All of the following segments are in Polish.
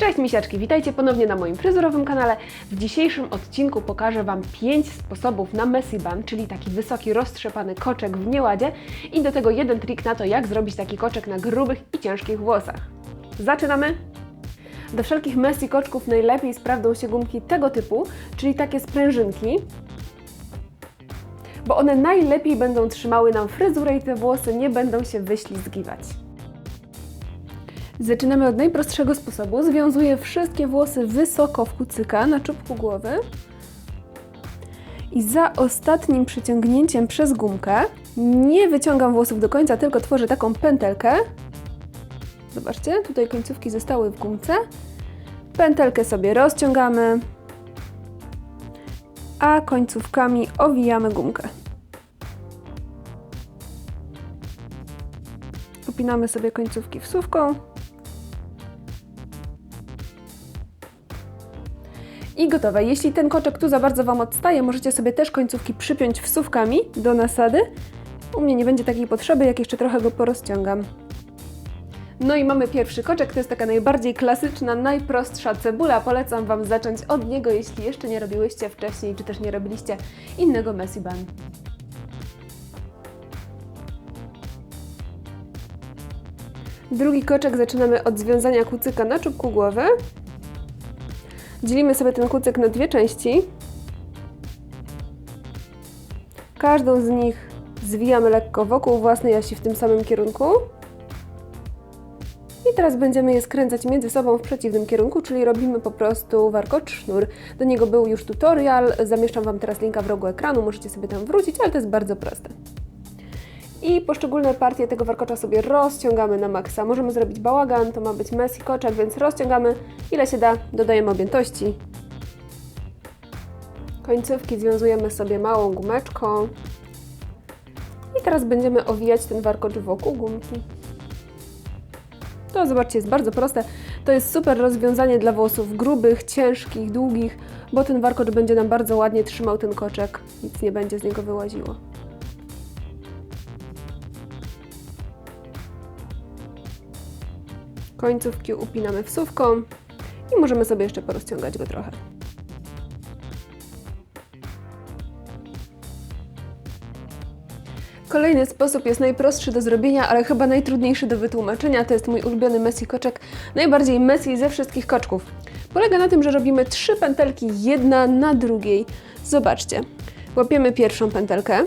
Cześć misiaczki, witajcie ponownie na moim fryzurowym kanale. W dzisiejszym odcinku pokażę Wam 5 sposobów na messy bun, czyli taki wysoki, roztrzepany koczek w nieładzie i do tego jeden trik na to, jak zrobić taki koczek na grubych i ciężkich włosach. Zaczynamy! Do wszelkich messy koczków najlepiej sprawdzą się gumki tego typu, czyli takie sprężynki, bo one najlepiej będą trzymały nam fryzurę i te włosy nie będą się wyślizgiwać. Zaczynamy od najprostszego sposobu. Związuję wszystkie włosy wysoko w kucyka na czubku głowy. I za ostatnim przyciągnięciem przez gumkę nie wyciągam włosów do końca, tylko tworzę taką pętelkę. Zobaczcie, tutaj końcówki zostały w gumce. Pętelkę sobie rozciągamy, a końcówkami owijamy gumkę. Upinamy sobie końcówki wsówką. I gotowe. Jeśli ten koczek tu za bardzo Wam odstaje, możecie sobie też końcówki przypiąć wsówkami do nasady. U mnie nie będzie takiej potrzeby, jak jeszcze trochę go porozciągam. No i mamy pierwszy koczek, to jest taka najbardziej klasyczna, najprostsza cebula. Polecam Wam zacząć od niego, jeśli jeszcze nie robiłyście wcześniej, czy też nie robiliście innego messy bun. Drugi koczek zaczynamy od związania kucyka na czubku głowy. Dzielimy sobie ten kucyk na dwie części. Każdą z nich zwijamy lekko wokół własnej osi w tym samym kierunku. I teraz będziemy je skręcać między sobą w przeciwnym kierunku, czyli robimy po prostu warkocz sznur. Do niego był już tutorial, zamieszczam Wam teraz linka w rogu ekranu, możecie sobie tam wrócić, ale to jest bardzo proste. I poszczególne partie tego warkocza sobie rozciągamy na maksa. Możemy zrobić bałagan, to ma być messy koczek, więc rozciągamy ile się da, dodajemy objętości. Końcówki związujemy sobie małą gumeczką. I teraz będziemy owijać ten warkocz wokół gumki. To zobaczcie, jest bardzo proste. To jest super rozwiązanie dla włosów grubych, ciężkich, długich, bo ten warkocz będzie nam bardzo ładnie trzymał ten koczek. Nic nie będzie z niego wyłaziło. Końcówki upinamy wsówką i możemy sobie jeszcze porozciągać go trochę. Kolejny sposób jest najprostszy do zrobienia, ale chyba najtrudniejszy do wytłumaczenia. To jest mój ulubiony messy koczek, najbardziej messy ze wszystkich koczków. Polega na tym, że robimy trzy pętelki jedna na drugiej. Zobaczcie. Łapiemy pierwszą pętelkę.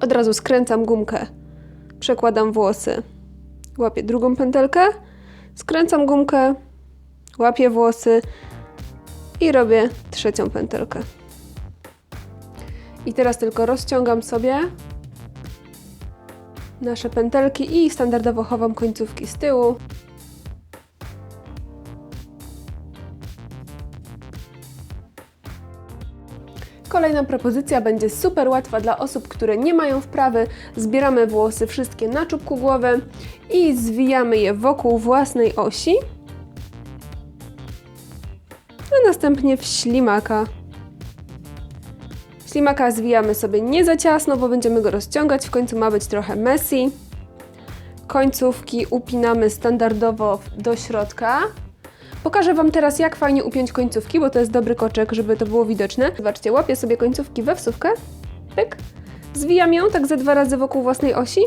Od razu skręcam gumkę. Przekładam włosy. Łapię drugą pętelkę. Skręcam gumkę. Łapię włosy. I robię trzecią pętelkę. I teraz tylko rozciągam sobie nasze pętelki i standardowo chowam końcówki z tyłu. Kolejna propozycja będzie super łatwa dla osób, które nie mają wprawy. Zbieramy włosy wszystkie na czubku głowy i zwijamy je wokół własnej osi. A następnie w ślimaka. Ślimaka zwijamy sobie nie za ciasno, bo będziemy go rozciągać. W końcu ma być trochę messy. Końcówki upinamy standardowo do środka. Pokażę Wam teraz, jak fajnie upiąć końcówki, bo to jest dobry koczek, żeby to było widoczne. Zobaczcie, łapię sobie końcówki we wsówkę, pyk, zwijam ją tak ze dwa razy wokół własnej osi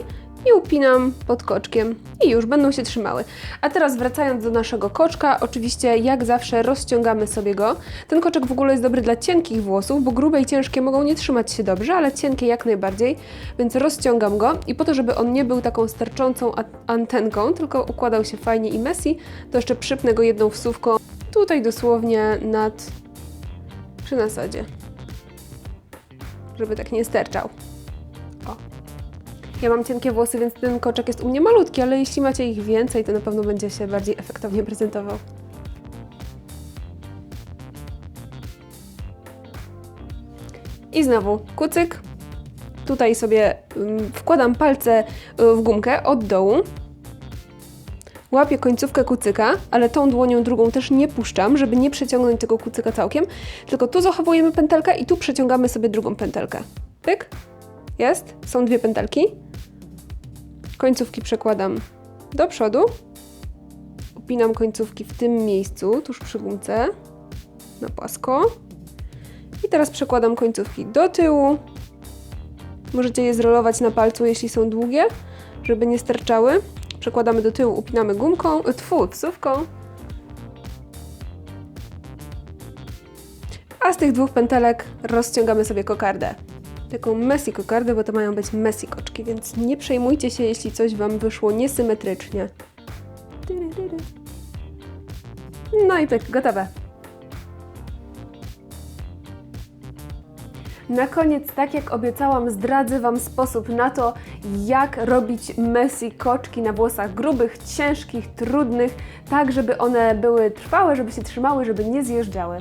i upinam pod koczkiem i już będą się trzymały. A teraz wracając do naszego koczka, oczywiście jak zawsze rozciągamy sobie go. Ten koczek w ogóle jest dobry dla cienkich włosów, bo grube i ciężkie mogą nie trzymać się dobrze, ale cienkie jak najbardziej, więc rozciągam go i po to, żeby on nie był taką sterczącą antenką, tylko układał się fajnie i messy, to jeszcze przypnę go jedną wsówką tutaj dosłownie nad przy nasadzie, żeby tak nie sterczał. Ja mam cienkie włosy, więc ten koczek jest u mnie malutki, ale jeśli macie ich więcej, to na pewno będzie się bardziej efektownie prezentował. I znowu kucyk. Tutaj sobie ym, wkładam palce y, w gumkę od dołu. Łapię końcówkę kucyka, ale tą dłonią drugą też nie puszczam, żeby nie przeciągnąć tego kucyka całkiem. Tylko tu zachowujemy pętelkę i tu przeciągamy sobie drugą pętelkę. Pyk. Jest. Są dwie pętelki. Końcówki przekładam do przodu. upinam końcówki w tym miejscu, tuż przy gumce, na płasko. I teraz przekładam końcówki do tyłu. Możecie je zrolować na palcu, jeśli są długie, żeby nie sterczały. Przekładamy do tyłu, upinamy gumką, tfu, wsówką. A z tych dwóch pętelek rozciągamy sobie kokardę. Taką messy kokardę, bo to mają być messy koczki, więc nie przejmujcie się, jeśli coś Wam wyszło niesymetrycznie. No i pyk, gotowe. Na koniec, tak jak obiecałam, zdradzę Wam sposób na to, jak robić messy koczki na włosach grubych, ciężkich, trudnych, tak żeby one były trwałe, żeby się trzymały, żeby nie zjeżdżały.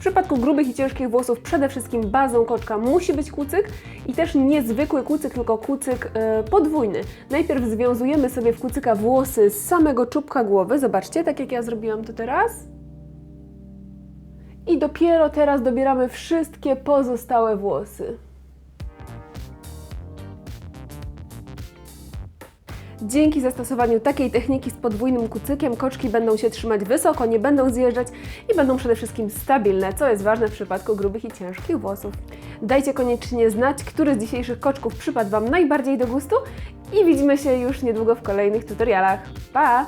W przypadku grubych i ciężkich włosów przede wszystkim bazą koczka musi być kucyk i też nie zwykły kucyk, tylko kucyk e, podwójny. Najpierw związujemy sobie w kucyka włosy z samego czubka głowy, zobaczcie, tak jak ja zrobiłam to teraz. I dopiero teraz dobieramy wszystkie pozostałe włosy. Dzięki zastosowaniu takiej techniki z podwójnym kucykiem koczki będą się trzymać wysoko, nie będą zjeżdżać i będą przede wszystkim stabilne, co jest ważne w przypadku grubych i ciężkich włosów. Dajcie koniecznie znać, który z dzisiejszych koczków przypadł Wam najbardziej do gustu i widzimy się już niedługo w kolejnych tutorialach. Pa!